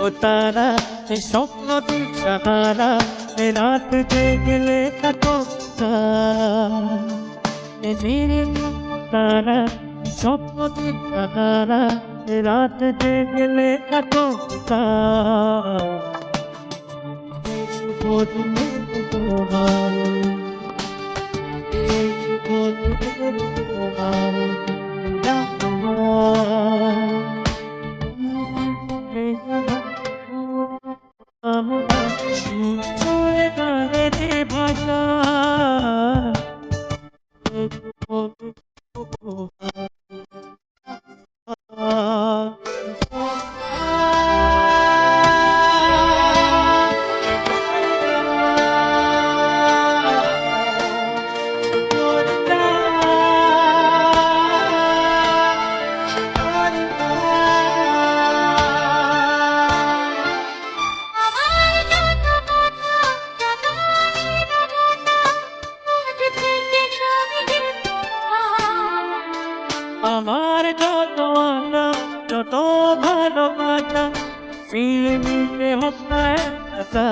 ও তারা, এ স্বপ্ন সাহারা এ রাত জেগেলে থাকো ধীরে তারা স্বপ্ন সাহারা এ রাত জেগেলে থাকো Krishna আমার যত আনা যত ভালোবাসা মিলে মিশে হোক না এক আশা।